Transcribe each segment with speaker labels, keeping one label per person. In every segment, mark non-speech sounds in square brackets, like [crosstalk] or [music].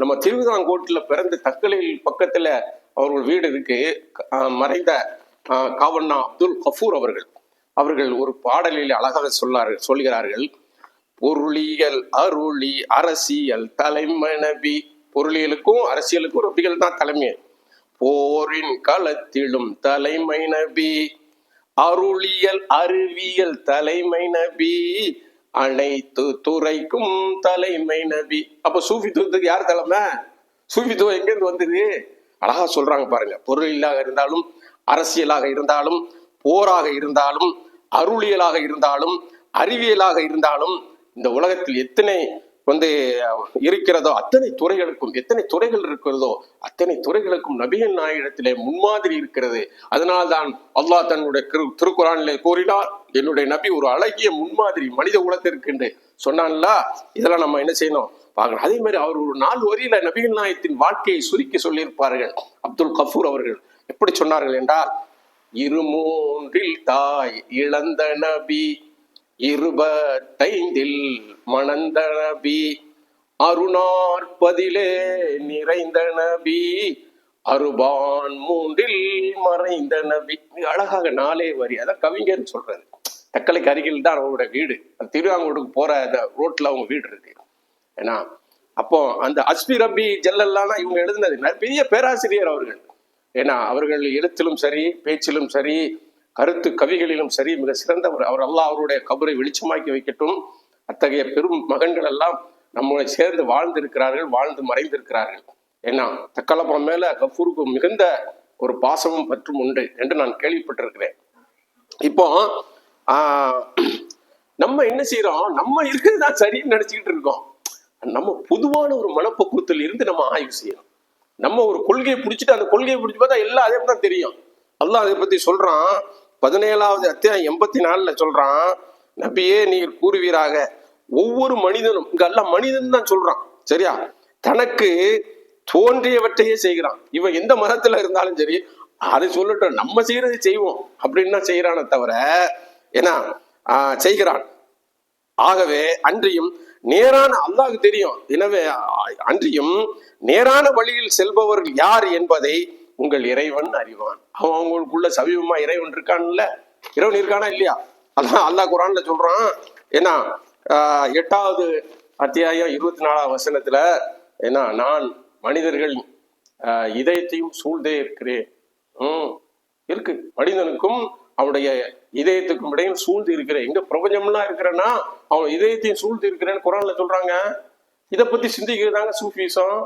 Speaker 1: நம்ம திருவிதாங்கோட்டில் பிறந்த தக்கலையில் பக்கத்துல அவர்கள் வீடு இருக்கு. மறைந்த காவண்ணா அப்துல் கஃபூர் அவர்கள். அவர்கள் ஒரு பாடலில் அழகாக சொல்லார்கள் சொல்கிறார்கள். பொருளியல் அருளி அரசியல் தலைமை பொருளியலுக்கும் அரசியலுக்கும் ரொபிகள் தான் தலைமை. போரின் களத்திலும் தலைமை நபி அருளியல் அறிவியல் தலைமை நபி அனைத்து துறைக்கும் தலைமை நபி. அப்ப சூஃபித்துவத்துக்கு யார் தலைமை? சூஃபித்துவம் எங்கிருந்து வந்தது? அழகா சொல்றாங்க பாருங்க. பொருளியலாக இருந்தாலும் அரசியலாக இருந்தாலும் போராக இருந்தாலும் அருளியலாக இருந்தாலும் அறிவியலாக இருந்தாலும் இந்த உலகத்தில் எத்தனை வந்து இருக்கிறதோ அத்தனை துறைகளுக்கும் எத்தனை துறைகள் இருக்கிறதோ அத்தனை துறைகளுக்கும் நபிகள் நாயகத்திலே முன்மாதிரி இருக்கிறது. அதனால்தான் அல்லாஹ் தன்னுடைய திரு- திருக்குறானிலே கூறினார் என்னுடைய நபி ஒரு அழகிய முன்மாதிரி மனித குலத்திற்கு என்று சொன்னான்ல இதெல்லாம் நம்ம என்ன செய்யணும்? பார்க்கணும். அதே மாதிரி அவர் ஒரு நாலு வரியில நபிகள் நாயத்தின் வாழ்க்கையை சுருக்கி சொல்லியிருப்பார்கள். அப்துல் கஃபூர் அவர்கள் எப்படி சொன்னார்கள் என்றால் இருமூன்றில் தாய் இழந்த நபி இருபத்தைந்தில் மணந்த நபி அருணாற்பதிலே நிறைந்த நபி அருபான் மூன்றில் மறைந்த நபி. அழகாக நாளே வரி அதான் கவிஞர் சொல்றது. தக்கலைக்கு அருகில் தான் அவரோட வீடு. அந்த திருவாங்கூருக்கு போற அந்த ரோட்ல அவங்க வீடு இருக்கு. ஏன்னா அப்போ அந்த அஸ்மி ரபி ஜல்லல்லாம் இவங்க எழுதினது பெரிய பேராசிரியர் அவர்கள். ஏன்னா அவர்கள் எழுத்திலும் சரி பேச்சிலும் சரி கருத்து கவிகளிலும் சரி மிக சிறந்தவர் அவர் அல்லாஹ் அவருடைய கபரை வெளிச்சமாக்கி வைக்கட்டும். அத்தகைய பெரும் மகன்கள் எல்லாம் நம்மளை சேர்ந்து வாழ்ந்திருக்கிறார்கள் வாழ்ந்து மறைந்திருக்கிறார்கள். ஏன்னா தக்கலப்பம் மேல கஃபூருக்கு மிகுந்த ஒரு பாசமும் பற்றும் உண்டு என்று நான் கேள்விப்பட்டிருக்கிறேன். இப்போ ஆஹ், நம்ம என்ன செய்யறோம் நம்ம இருக்கிறது தான் சரின்னு நினைச்சுக்கிட்டு இருக்கோம். நம்ம பொதுவான ஒரு மனப்பக்குவத்தில் இருந்து நம்ம ஆய்வு செய்யணும். நம்ம ஒரு கொள்கையை பிடிச்சிட்டு அந்த கொள்கையை பிடிச்சி பார்த்தா எல்லாம் அதே தான் தெரியும். அல்லாஹ் அதை பத்தி சொல்றான் பதினேழாவது அத்தியாயம் எண்பத்தி நாலுல சொல்றான் நபியே நீர் கூறுவீராக. ஒவ்வொரு மனிதனும் இங்க எல்லாம் மனிதன் தான் சொல்றான் சரியா? தனக்கு தோன்றியவற்றையே செய்கிறான். இவன் எந்த மதத்துல இருந்தாலும் சரி அதை சொல்லட்டும் நம்ம செய்யறது செய்வோம் அப்படின்னு தான் தவிர ஏன்னா ஆஹ், செய்கிறான். ஆகவே அன்றியும் நேரான அல்லாஹ்க்கு தெரியும். எனவே அன்றியும் நேரான வழியில் செல்பவர்கள் யார் என்பதை உங்கள் இறைவன் அறிவான். அவன் அவங்களுக்குள்ள சமீபமா இறைவன் இருக்கான்ல? இறைவன் இருக்கானா இல்லையா? அதான் அல்லாஹ் குரான்ல சொல்றான். ஏன்னா ஆஹ், எட்டாவது அத்தியாயம் இருபத்தி நாலாவது வசனத்துல ஏன்னா நான் மனிதர்கள் ஆஹ், இதயத்தையும் சூழ்ந்தே இருக்கிறேன். உம் இருக்கு. மனிதனுக்கும் அவனுடைய இதயத்துக்கும் இடையில் சூழ்ந்து இருக்கிறேன். எங்க பிரபஞ்சம்லாம் இருக்கிறேன்னா அவன் இதயத்தையும் சூழ்ந்து இருக்கிறேன்னு குரான்ல சொல்றாங்க. இதை பத்தி சிந்திக்கிறதாங்க சூஃபிசம்.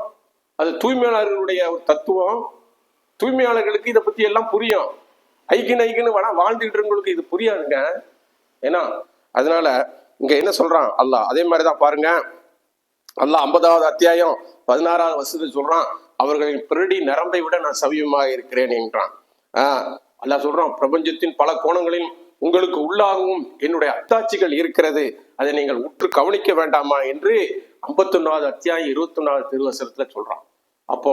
Speaker 1: அது தூய்மையாளர்களுடைய ஒரு தத்துவம். தூய்மையாளர்களுக்கு இதை பத்தி எல்லாம் புரியும். ஐக்கின் ஐக்கின்னு வேணா வாழ்ந்துட்டு இது புரியாதுங்க. ஏன்னா அதனால இங்க என்ன சொல்றான்? அல்லாஹ் அதே மாதிரிதான் பாருங்க. அல்லாஹ் ஐம்பதாவது அத்தியாயம் பதினாறாவது வசதி சொல்றான் அவர்களின் பிறடி நரம்பை விட நான் சவியமாக இருக்கிறேன் என்றான். ஆஹ் அல்லாஹ் சொல்றான் பிரபஞ்சத்தின் பல கோணங்களில் உங்களுக்கு உள்ளாகவும் என்னுடைய அத்தாட்சிகள் இருக்கிறது. அதை நீங்கள் உற்று கவனிக்க வேண்டாமா? என்று ஐம்பத்தொன்னாவது அத்தியாயம் இருபத்தொன்னாவது திருவசனத்துல சொல்றான். அப்போ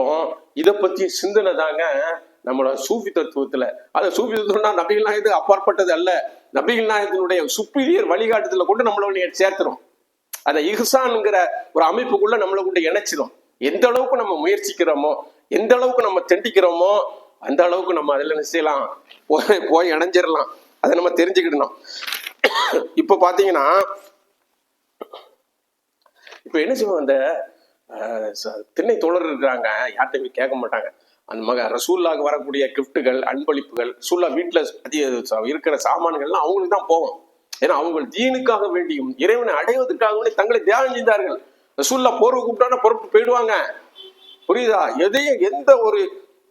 Speaker 1: இதை பத்தி சிந்தனை தாங்க நம்மளோட சூஃபி தத்துவத்துல. அந்த சூஃபி தத்துவம்னா நபிகள் நாயகத்துக்கு அப்பாற்பட்டது அல்ல. நபிகள் நாயகத்தினுடைய சுப்பீரியர் வழிகாட்டுதல கொண்டு நம்மள சேர்த்துரும். அந்த இஹ்சான்ங்கிற ஒரு அமைப்புக்குள்ள நம்மளை கொண்டு இணைச்சிடும் எந்த அளவுக்கு நம்ம முயற்சிக்கிறோமோ எந்த அளவுக்கு நம்ம தெண்டிக்கிறோமோ அந்த அளவுக்கு நம்ம அதில் என்ன செய்யலாம்? போய் போய் இணைஞ்சிடலாம் அதை நம்ம தெரிஞ்சுக்கிடணும். இப்போ பார்த்தீங்கன்னா இப்போ என்ன செய்வோம் அந்த திண்ணை தோழர் இருக்கிறாங்க. யார்கிட்டயுமே கேட்க மாட்டாங்க. அந்த மக ரசூல்லாக்கு வரக்கூடிய கிஃப்ட்டுகள் அன்பளிப்புகள் ரசூல்லா வீட்டில் அதிக இருக்கிற சாமான்கள்லாம் அவங்களுக்கு தான் போகும். ஏன்னா அவங்க தீனுக்காக வேண்டியும் இறைவனை அடைவதற்காகவே தங்களை தியாகம் செய்தார்கள். ரசூல்லா போர்வை கூப்பிட்டான பொறுப்பு போயிடுவாங்க. புரியுதா? எதையும் எந்த ஒரு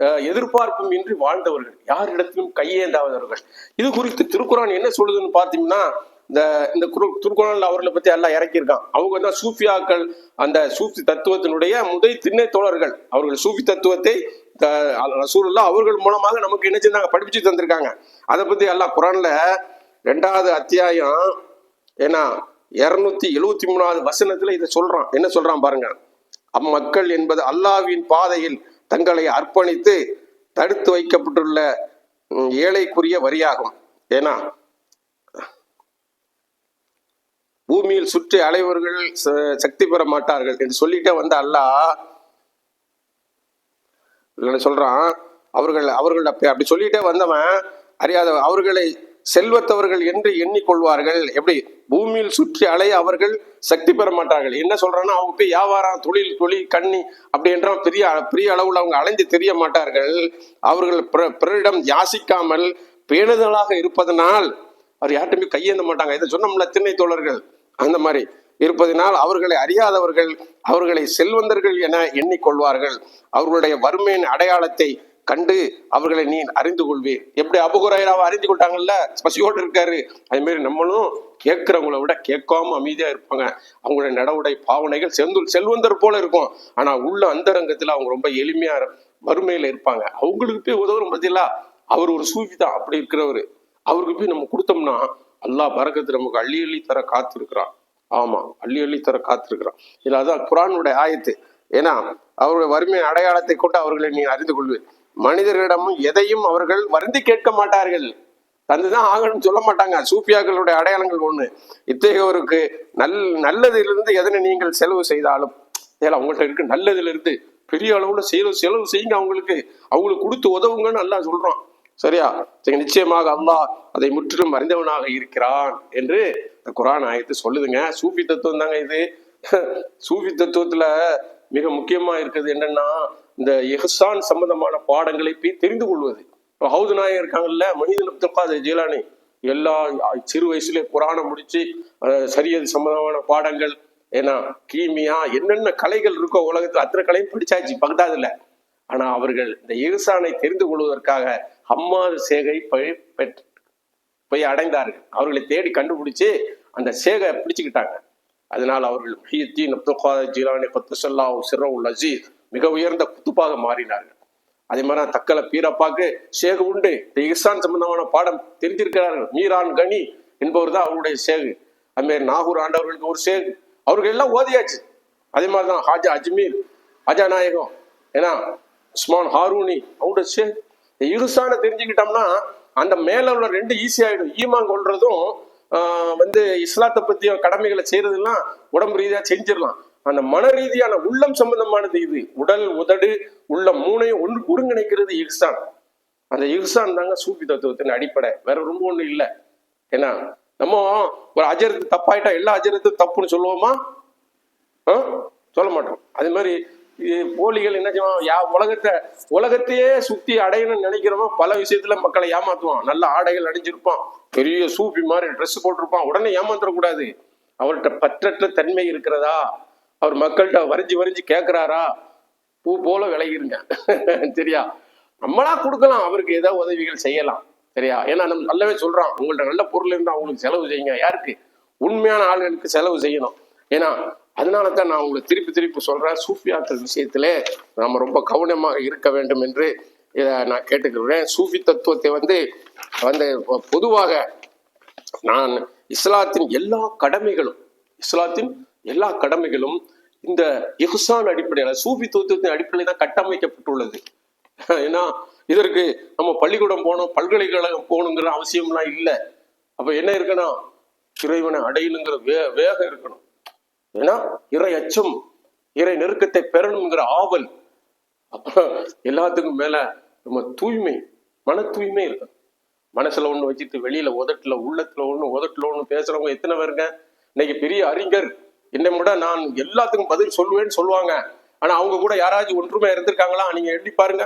Speaker 1: அஹ், எதிர்பார்ப்பும் இன்றி வாழ்ந்தவர்கள். யாரிடத்திலும் கையேந்தாதவர்கள். இது குறித்து திருக்குறான் என்ன சொல்லுதுன்னு பார்த்தீங்கன்னா இந்த இந்த குரு- திருக்குறான்ல அவர்களை பத்தி எல்லாம் இறக்கியிருக்கான். அவங்க தான் சூஃபியாக்கள் அந்த சூஃபி தத்துவத்தினுடைய முதல் திண்ணை தோழர்கள். அவர்கள் சூஃபி தத்துவத்தை ரசூலுல்லா அவர்கள் மூலமாக நமக்கு என்ன செஞ்சாங்க? படிப்பிச்சு தந்திருக்காங்க. அதை பத்தி எல்லாம் குரான்ல ரெண்டாவது அத்தியாயம் ஏன்னா இருநூத்தி எழுவத்தி மூணாவது வசனத்துல இதை சொல்றான். என்ன சொல்றான் பாருங்க. அம்மக்கள் என்பது அல்லாவின் பாதையில் தங்களை அர்ப்பணித்து தடுத்து வைக்கப்பட்டுள்ள ஏழைக்குரிய வரியாகும். ஏன்னா பூமியில் சுற்றி அலைவர்கள் சக்தி பெற மாட்டார்கள் என்று சொல்லிட்டே வந்த அல்லாஹ் சொல்றான் அவர்கள் அவர்கள் அப்படி அப்படி சொல்லிட்டே வந்தவன் அறியாத அவர்களை செல்வத்தவர்கள் என்று எண்ணிக்கொள்வார்கள். எப்படி? பூமியில் சுற்றி அலைய அவர்கள் சக்தி பெற மாட்டார்கள். என்ன சொல்றான்னா அவங்க போய் வியாபாரம் தொழில் தொழில் கண்ணி அப்படின்ற பெரிய பெரிய அளவில் அவங்க அலைந்து தெரிய மாட்டார்கள். அவர்கள் பிறரிடம் யாசிக்காமல் பேணுதலாக இருப்பதனால் அவர் யார்ட்டுமே கையேந்த மாட்டாங்க. இதை சொன்னோம்ல திண்ணை தோழர்கள். அந்த மாதிரி இருப்பதினால் அவர்களை அறியாதவர்கள் அவர்களை செல்வந்தர்கள் என எண்ணிக்கொள்வார்கள். அவர்களுடைய வறுமையின் அடையாளத்தை கண்டு அவர்களை நீ அறிந்து கொள்வீர். எப்படி அபுகுராயிராவை அறிந்து கொண்டாங்கல்ல? பசியோடு இருக்காரு. அது மாதிரி நம்மளும் கேட்கிறவங்கள விட கேட்காம அமைதியா இருப்பாங்க. அவங்களுடைய நடவுடை பாவனைகள் செந்து செல்வந்தர் போல இருக்கும். ஆனா உள்ள அந்தரங்கத்துல அவங்க ரொம்ப எளிமையா வறுமையில இருப்பாங்க. அவங்களுக்கு போய் உதவுறோம் பதிலா அவர் ஒரு சூஃபி தான். அப்படி இருக்கிறவரு. அவருக்கு போய் நம்ம கொடுத்தோம்னா அல்லாஹ் பரக்கத்து நமக்கு அள்ளி அள்ளி தர காத்திருக்கிறான். ஆமா அள்ளி அள்ளி தர காத்திருக்கிறான். இதில் அதான் குரானுடைய ஆயத்து. ஏன்னா அவருடைய வறுமை அடையாளத்தை கொண்டு அவர்களை நீ அறிந்து கொள்வே. மனிதர்களிடமும் எதையும் அவர்கள் வருந்தி கேட்க மாட்டார்கள். தந்துதான் ஆகணும்னு சொல்ல மாட்டாங்க. சூப்பியாக்களுடைய அடையாளங்கள் ஒண்ணு. இத்தகையவருக்கு நல் நல்லதிலிருந்து எதனை நீங்கள் செலவு செய்தாலும் ஏன்னா அவங்கள்ட்ட இருக்கு. நல்லதுல இருந்து பெரிய அளவுல செலவு செலவு செய்யுங்க அவங்களுக்கு. அவங்களுக்கு கொடுத்து உதவுங்கன்னு நல்லா சொல்றான். சரியா? சரி நிச்சயமாக அல்லாஹ் அதை முற்றிலும் அறிந்தவனாக இருக்கிறான் என்று இந்த குரான் ஆயத்து சொல்லுதுங்க. சூஃபி தத்துவம் தாங்க இது. [laughs] சூஃபி தத்துவத்துல மிக முக்கியமா இருக்கிறது என்னன்னா இந்த எஹ்சான் சம்பந்தமான பாடங்களை போய் தெரிந்து கொள்வது. இப்போ ஹவுது நாயகம் இருக்காங்கல்ல மனிதன் அப்துல் காதர் ஜீலானி எல்லா சிறு வயசுல குரானை முடிச்சு சரியது சம்பந்தமான பாடங்கள் ஏன்னா கீமியா என்னென்ன கலைகள் இருக்கோ உலகத்துல அத்தனை கலையும் படிச்சாச்சு பகதாதுல. ஆனா அவர்கள் இந்த எகுசானை தெரிந்து கொள்வதற்காக ஹம்மாது சேகை போய் பெற்று போய் அடைந்தார்கள். அவர்களை தேடி கண்டுபிடிச்சு அந்த சேகை பிடிச்சுக்கிட்டாங்க. அதனால் அவர்கள் முஹியத்தீன் அப்துல் காதர் ஜீலானி பத்துசல்லா சிறவுல் அசீஸ் மிக உயர்ந்த குத்துப்பாக மாறினார்கள். அதே மாதிரி தக்கல பீரப்பாக்கு சேகு உண்டு. இந்த இர்சான் சம்பந்தமான பாடம் தெரிஞ்சிருக்கிறார்கள். மீரான் கனி என்பவர் தான் அவருடைய சேகு. அதுமாரி நாகூர் ஆண்டவர்களுக்கு ஒரு சேகு. அவர்கள் எல்லாம் ஓதியாச்சு. அதே மாதிரி தான் ஹாஜா அஜ்மீர் ஹாஜா நாயகம் ஏன்னா உஸ்மான் ஹாரூனி அவருடைய சேக். இந்த இருசான தெரிஞ்சுக்கிட்டோம்னா அந்த மேல உள்ள ரெண்டு ஈஸியாயிடும் ஈமான் கொள்றதும் ஆஹ் வந்து இஸ்லாத்தை பத்திய கடமைகளை செய்யறதுலாம் உடம்பு ரீதியா செஞ்சிடலாம். அந்த மன ரீதியான உள்ளம் சம்பந்தமானது இது. உடல் உதடு உள்ள மூணையும் ஒன்று ஒருங்கிணைக்கிறது இர்சான். அந்த இர்சான் தாங்க சூஃபி தத்துவத்தின் அடிப்படை. வேற ரொம்ப ஒண்ணும் இல்லை. ஏன்னா நம்ம ஒரு அஜரத்து தப்பாயிட்டா எல்லா அஜரத்தும் தப்புன்னு சொல்லுவோமா? சொல்ல மாட்டோம். அதே மாதிரி போலிகள் என்ன செய்வான் யா உலகத்தை உலகத்தையே சுத்தி அடையணும்னு நினைக்கிறவன் பல விஷயத்துல மக்களை ஏமாத்துவான். நல்ல ஆடைகள் அடைஞ்சிருப்பான் பெரிய சூப்பி மாதிரி ட்ரெஸ் போட்டிருப்பான். உடனே ஏமாந்துடக்கூடாது. அவர்கிட்ட பற்றற்ற தன்மை இருக்கிறதா? அவர் மக்கள்கிட்ட வரைஞ்சி வரைஞ்சி கேட்கிறாரா பூ போல விளையிருங்க [laughs] சரியா? நம்மளா கொடுக்கலாம். அவருக்கு ஏதாவது உதவிகள் செய்யலாம். சரியா? ஏன்னா நம்ம நல்லாவே சொல்றான். உங்கள்ட்ட நல்ல பொருள் இருந்தால் அவங்களுக்கு செலவு செய்யுங்க. யாருக்கு? உண்மையான ஆளுகளுக்கு செலவு செய்யணும். ஏன்னா அதனால தான் நான் உங்களுக்கு திருப்பி திருப்பி சொல்றேன் சூஃபியாக்கள் விஷயத்திலே நாம ரொம்ப கவனமாக இருக்க வேண்டும் என்று இதை நான் கேட்டுக்கிறேன். சூஃபி தத்துவத்தை வந்து வந்து பொதுவாக நான் இஸ்லாத்தின் எல்லா கடமைகளும் இஸ்லாத்தின் எல்லா கடமைகளும் இந்த இஹ்சான் அடிப்படையில் சூஃபி தத்துவத்தின் அடிப்படையில் தான் கட்டமைக்கப்பட்டுள்ளது. ஏன்னா இதற்கு நம்ம பள்ளிக்கூடம் போகணும் பல்கலைக்கழகம் போகணுங்கிற அவசியம்லாம் இல்லை. அப்ப என்ன இருக்கணும்? இறைவனை அடையணுங்கிற வே வேகம் இருக்கணும். ஏன்னா இறை அச்சம் இறை நெருக்கத்தை பெறணுங்கிற ஆவல். அப்புறம் எல்லாத்துக்கும் மேல நம்ம தூய்மை மன தூய்மை இருக்கும் மனசுல ஒண்ணு வச்சுட்டு வெளியில உதட்டுல உள்ளத்துல ஒண்ணு உதட்டுல ஒண்ணு பேசுறவங்க எத்தனை பேருங்க இன்னைக்கு பெரிய அறிஞர் என்னை விட நான் எல்லாத்துக்கும் பதில் சொல்லுவேன்னு சொல்லுவாங்க. ஆனா அவங்க கூட யாராச்சும் ஒன்றுமே இருந்திருக்காங்களா? நீங்க எண்ணி பாருங்க.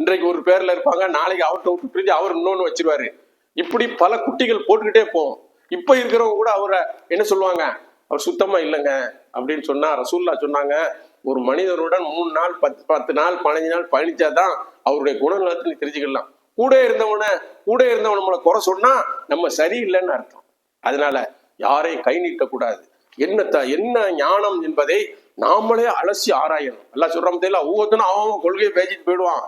Speaker 1: இன்றைக்கு ஒரு பேர்ல இருப்பாங்க நாளைக்கு அவர்கிட்ட விட்டு பிரிஞ்சு அவர் இன்னொன்னு வச்சிருவாரு. இப்படி பல குட்டிகள் போட்டுக்கிட்டே போவோம் இப்ப இருக்கிறவங்க கூட அவரை என்ன சொல்லுவாங்க? அவர் சுத்தமா இல்லைங்க அப்படின்னு சொன்னா ரசூல்லா சொன்னாங்க ஒரு மனிதருடன் மூணு நாள் பத்து பத்து நாள் பதினஞ்சு நாள் பயணிச்சாதான் அவருடைய குணநலத்தை நீ தெரிஞ்சுக்கலாம். கூட இருந்தவன கூட இருந்தவன் நம்மளை குறை சொன்னா நம்ம சரியில்லைன்னு அர்த்தம். அதனால யாரையும் கை நீட்டக்கூடாது என்ன என்ன ஞானம் என்பதை நாமளே அலசி ஆராயணும். எல்லாம் சொல்றோம் தெரியல ஒவ்வொருத்தனும் அவன் அவன் கொள்கையை பேசிட்டு போயிடுவான்.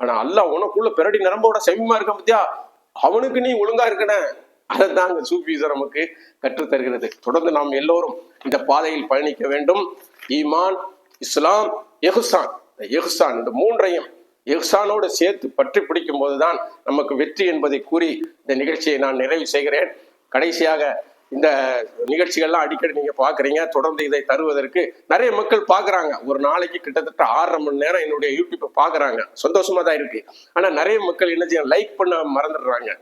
Speaker 1: ஆனா அல்ல உனக்குள்ள பிறடி நரம்போட செம்மா இருக்க பத்தியா? அவனுக்கு நீ ஒழுங்கா அதை தான் அங்க சூஃபிசம் நமக்கு கற்றுத் தருகிறது தொடர்ந்து நாம் எல்லோரும் இந்த பாதையில் பயணிக்க வேண்டும். ஈமான் இஸ்லாம் எஹுசான். இந்த இந்த மூன்றையும் எஹ்சானோடு சேர்த்து பற்றி பிடிக்கும் போதுதான் நமக்கு வெற்றி என்பதை கூறி இந்த நிகழ்ச்சியை நான் நிறைவு செய்கிறேன். கடைசியாக இந்த நிகழ்ச்சிகள்லாம் அடிக்கடி நீங்க பாக்குறீங்க தொடர்ந்து இதை தருவதற்கு நிறைய மக்கள் பாக்குறாங்க ஒரு நாளைக்கு கிட்டத்தட்ட ஆறரை மணி நேரம் என்னுடைய யூடியூப்பை பாக்குறாங்க சந்தோஷமா தான் இருக்கு. ஆனா நிறைய மக்கள் என்ன செய்ய லைக் பண்ண மறந்துடுறாங்க.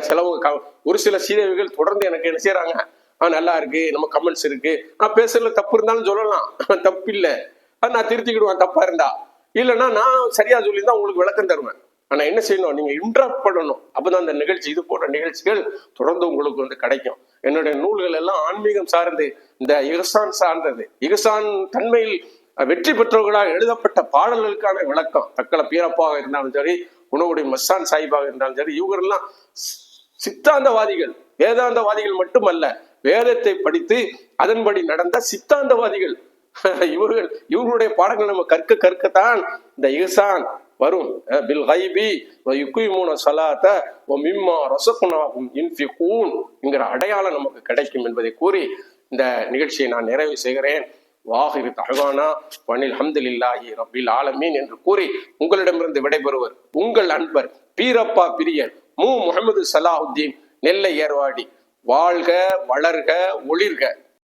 Speaker 1: செலவு க- ஒரு சில சீதவிகள் தொடர்ந்து எனக்கு என்ன செய்யறாங்க ஆ நல்லா இருக்கு நம்ம கமெண்ட்ஸ் இருக்கு. நான் பேசுறதுல தப்பு இருந்தாலும் சொல்லலாம். [laughs] தப்பு இல்லை. அது நான் திருத்திக்கிடுவேன் தப்பா இருந்தா. இல்லைன்னா நான் சரியா சொல்லியிருந்தா உங்களுக்கு விளக்கம் தருவேன். ஆனா என்ன செய்யணும்? நீங்க இன்ட்ராக்ட் பண்ணணும். அப்பதான் அந்த நிகழ்ச்சி இது போன்ற நிகழ்ச்சிகள் தொடர்ந்து உங்களுக்கு வந்து கிடைக்கும். என்னுடைய நூல்கள் எல்லாம் ஆன்மீகம் சார்ந்து இந்த இகசான் சார்ந்தது. இகசான் தன்மையில் வெற்றி பெற்றவர்களாக எழுதப்பட்ட பாடல்களுக்கான விளக்கம். தக்கல பீரப்பாக இருந்தாலும் சரி உணவுடைய மஸ்தான் சாஹிபாக இருந்தாலும் சரி இவங்கெல்லாம் சித்தாந்தவாதிகள். வேதாந்தவாதிகள் மட்டுமல்ல வேதத்தை படித்து அதன்படி நடந்த சித்தாந்தவாதிகள். [laughs] இவர்கள் இவர்களுடைய பாடங்கள் நம்ம கற்க கற்கத்தான் இந்த இஹ்சான் வரும். பில் ஹைபி யுக்குமூன சலாத்த ஓ மிம்மா ரசகுனாகும் இன்ஃபிகூன் என்கிற அடையாளம் நமக்கு கிடைக்கும் என்பதை கூறி இந்த நிகழ்ச்சியை நான் நிறைவு செய்கிறேன். வாஹிரு தகவானா வனில் ஹம்துலில்லாஹி ரபில் ஆலமீன் என்று கூறி உங்களிடமிருந்து விடைபெறுவர். உங்கள் அன்பர் பீரப்பா பிரியர் மு. முகமது சலாஹுத்தீன் நெல்லை ஏர்வாடி. வாழ்க வளர்க ஒளிர்க.